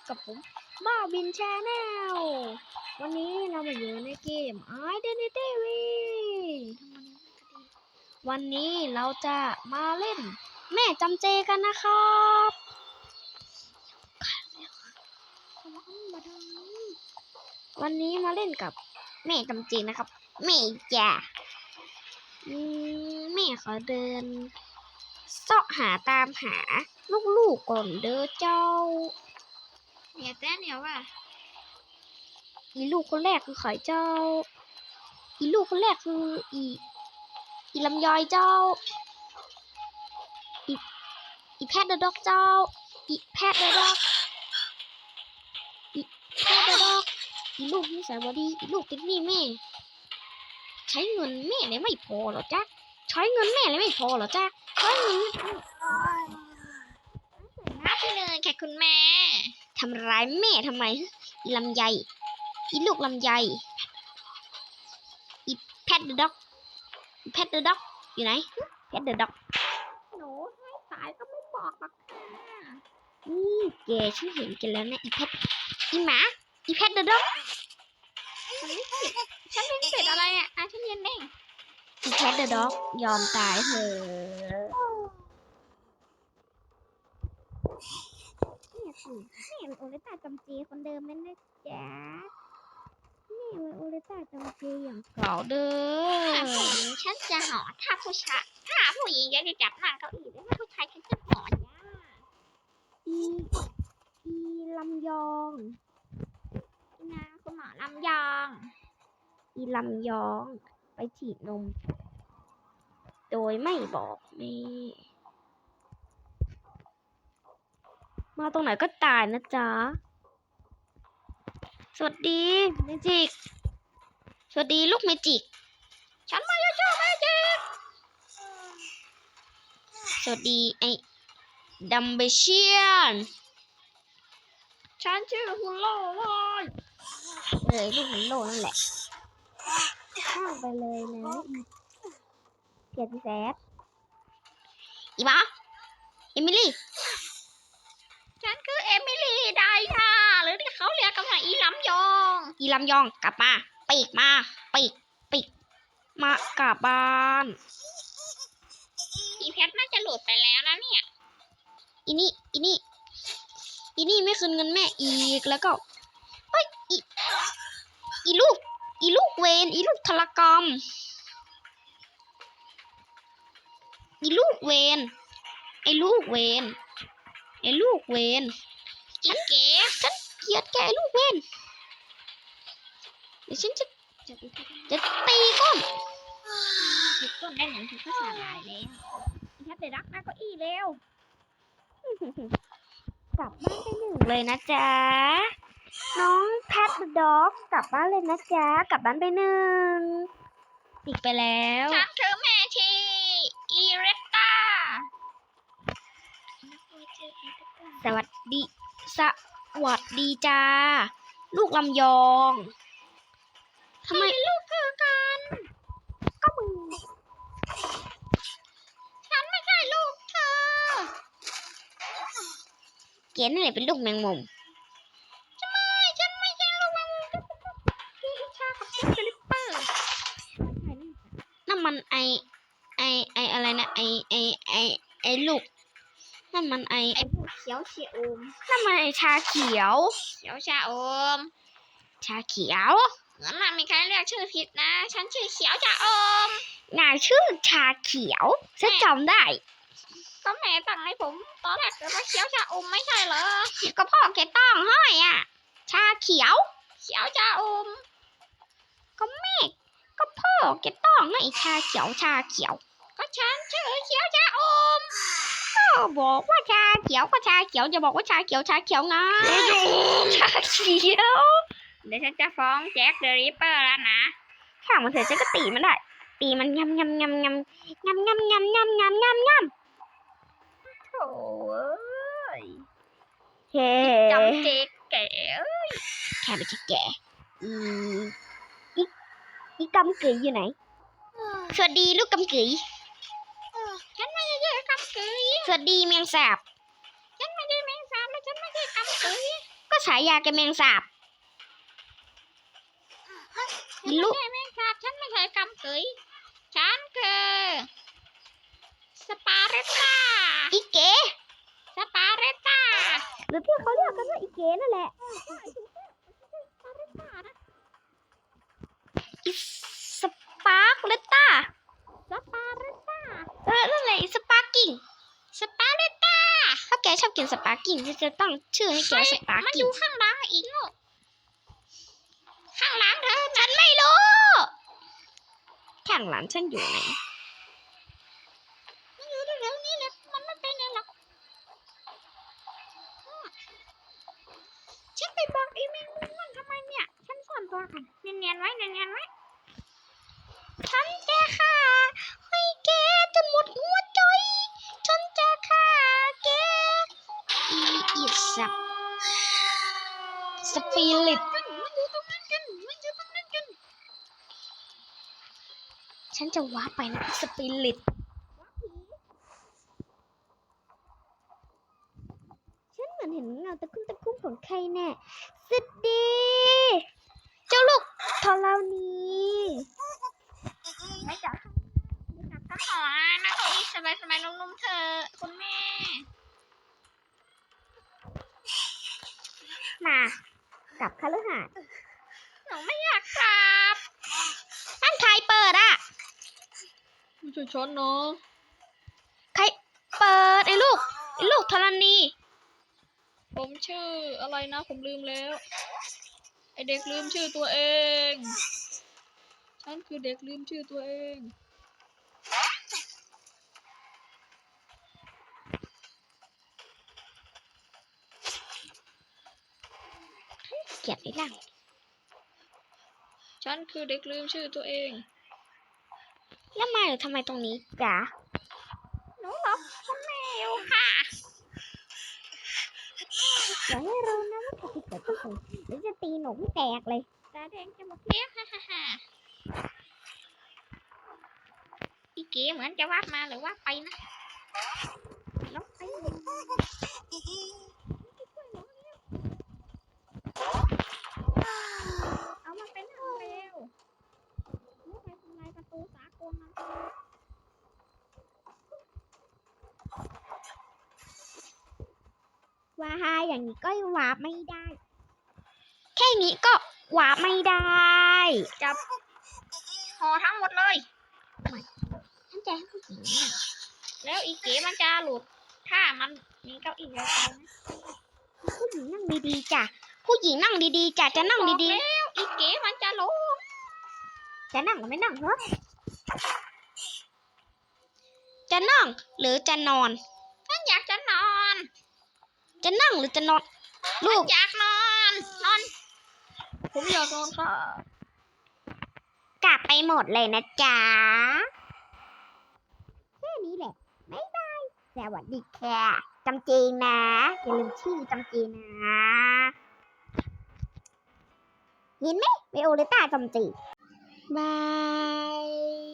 บกับผมบ้าบินแชแนลวันนี้เรามาอยู่ในเกม Identity V วันนี้เราจะมาเล่น แม่จำเจกันนะครับวันนี้มาเล่นกับแม่จำเจนะครับ แม่จ้ะแม่ขอเดินเสาะหาตามหาลูกๆก่อนเด้อเจ้า เนี่ยแต่เนี่ยว่าอีลูกคนแรกคือไข่เจ้า อีลูกคนแรกคืออีอีลำยอยเจ้า อีอีแพทเดอะด็อกเจ้า อีแพทเดอะด็อกอีแพทเดอะด็อกอีลูกนิสัยบอดีอีลูกติดหนี้แม่ ใช้เงินแม่เลยไม่พอเหรอจ๊ะใช้เงินแม่เลยไม่พอเหรอจ๊ะใช้เงินนับไปเลยค่ะคุณแม่ ทำร้ายแม่ทำไมอีลำไยอีลูกลำไยอีแพทเดอะด็อกอีแพทเดอะด็อก อยู่ไหนแพทเดอะด็อกหนูให้สายก็ไม่บอกหรอกค่ะนี่แกฉันเห็นแกันแล้วนะอีแพทอีหมาอีแพทเดอะด็อกฉันไม่เสร็จอะไรอะอะฉันเย็นเองอีแพทเดอะด็อก ยอมตายเถอะเนี่ม่เป็นโอเลต้าจำเจคนเดิมนั่นนะจ๊ะแม่เป็นโอเลต้าจำเจอย่างเก่าเด้ถ้าอผู้หญิงฉันจะหอถ้าผู้ชายถ้าผู้หญิงจะจับนั่งเก้าอี้แล้วถ้าผู้ชายฉันจะหอจ้าอีอีลำยองนี่นะคุณหมอลำยอง อีลำยอง ไปฉีดนม โดยไม่บอกแม่ มาตรงไหนก็ตายนะจ๊ะ สวัสดีเมจิก สวัสดีลูกเมจิก ฉันมาจะชอบแม่เจ๊สวัสดีไอ้ดัมเบเชียน ฉันชื่อฮุลโลวอยเอ้ยลูกมันโลนั่นแหละข้างไปเลยนะเกียรติแซดอีบ้าเอมิลี่ ฉันคือเอมิลี่ไดนาหรือที่เขาเรียกกันว่าอีลำยอง อีลำยองกลับมาปีกมาปีกปีกมากลับบ้านอีแพทน่าจะหลุดไปแล้วนะเนี่ยอีนี่อีนี่อีนี่ไม่คืนเงินแม่อีกแล้วก็เอ้ยอีอีลูกอีลูกเวนอีลูกทรกรรมอีลูกเวนไอ้ลูกเวน ไอ้ลูกเวนอีเก๋ฉันเกลียดแกไอ้ลูกเวนเดี๋ยวฉันจะจะตีก้นผิดต้นได้หนึ่งทีก็สลายแล้วอีแพทไปรักหน้าเก้าอี้เร็วกลับบ้านไปหนึ่งเลยนะจ๊ะ น้องแพทด็อกกลับบ้านเลยนะจ๊ะ กลับบ้านไปหนึ่งปิดไปแล้วฉันคือแม่ชีอีเรตตา สวัสดี สวัสดีจ้า ลูกลำยองทำไมลูกคือกัน ก็มึง ฉันไม่ใช่ลูกเธอ เกณฑ์นี่นแหละเป็นลูกแมงมุมทำไมฉันไม่ใช่ลูกแมวพี่ชากับพี่ฟิลิปเปอร์นั่นมันไอไอไออะไรนะไอไอไอไอลูก นั่นมันไอไอ้พวกเขียวเชียโอมนั่นมันไอชาเขียว เขียวชาโอม ชาเขียวเหมือนมันมีใครเรียกชื่อผิดนะ ฉันชื่อเขียวชาโอมนายชื่อชาเขียวฉันจำได้ ก็แม่ตั้งให้ผม ตอนแรกเกิดว่าเขียวชาอมไม่ใช่เหรอ ก็พ่อแกต้องห้อยอะ ชาเขียว เขียวชาอม ก็แม่ก็พ่อแกต้องให้ชาเขียวชาเขียว ก็ฉันชื่อเขียวชาอมก็ บอกว่าชาเขียวก็ชาเขียวจะบอกว่าชาเขียวชาเขียวไงชาเขียว เดี๋ยวฉันจะฟ้องแจ็คเดอะริปเปอร์แล้วนะข้างมันเสร็จฉันก็ตีมันได้ ตีมันยำยำยำยำยำยำยำยำยำยำยโถ่เอ้ยำเฮ้จำเจ๊แก่แค่ไม่ใช่แกอีอีอีกำกึ๋ยอยู่ไหนสวัสดีลูกกำกึ๋ย ฉันไม่ได้เจอคำกึยสวัสดีเมียงสาบ ฉันไม่ได้แมงสาบและฉันไม่ฉายาแกแมงสาบ ฉันลูไม่กใช่แมงสาบฉันไม่ใช่กำเกยฉันคือสปาเรตตาอีเก๋สปาเรตตาหรือที่เขาเรียกกันว่าอีเก๋นั่นแหละ สปาเรตตานะอีสปาร์กเลต้า สปาเรตตา เออนั่นแหละอีสปาร์กิ้ง สปาเรตตา ถ้าแก ชอบกินสปาร์กิ้งฉันจะตั้งชื่อให้แกสปาร์มันอกิ้งยู่ข้างหลังอีกลูกข้างหลังเธอฉันไม่รู้ข้างหลังฉันอยู่ไหนมัน รงนั้นกันฉันจะว้าไปนะสปิริตฉันเหมือนเห็นเงาตะคุ่มตะคุ่มของใครแน่สุดดี เจ้าลูกทรณีไม่จับไม่จับก็ขอนะเก้าอี้สบายๆนุ่มๆเธอะคุณแม่มา กลับคฤหาสน์หนูไม่อยากกลับนั่นใครเปิดอะไม่ใช่ฉันเนาะใครเปิดไอ้ลูกไอ้ลูกธรณี ผมชื่ออะไรนะ ผมลืมแล้ว ไอเด็กลืมชื่อตัวเอง ฉันคือเด็กลืมชื่อตัวเอง เกลียดไอ้หลังฉันคือเด็กลืมชื่อตัวเอง แล้วมาอยู่ทำไมตรงนี้จ๊ะหนูหลบคุณแม่อยู่ค่ะอย่าให้รู้นะว่าใครเกิดที่ไหนหรือจะตีหนูให้แตกเลยตาแดงจะหมดเลี้ยฮ่าฮ่าฮ่าพี่เก๋เหมือนจะวาดมาหรือว่าไปนะลบไปเอามาเป็นห้องเร็วนี่ไปทำลายประตูสากลมันไปเลย ว่าหาอย่างนี้ก็วาร์ปไม่ได้ แค่นี้ก็วาร์ปไม่ได้ จับห่อทั้งหมดเลยฉันจะให้ผู้หญิงน่ะแล้วอีเก๋มันจะหลุด ถ้ามันมีเก้าอี้แล้วนะผู้หญิงนั่งดีๆจ้ะ ผู้หญิงนั่งดีๆจ้ะ จะนั่งดีบอกแล้วอีเก๋มันจะหลุดๆจะนั่งหรือไม่นั่งเหรอจะนั่งหรือจะนอนฉันอยากจะนอน จะนั่งหรือจะนอน ลูกอยากนอนนอน ผมอยากนอนค่ะกลับไปหมดเลยนะจ๊ะ แค่นี้แหละบ๊ายบายสวัสดีค่ะจำจีนะ อย่าลืมชื่อจำจีนะเห็นไหมไวโอเลต้าจำจีบายฮี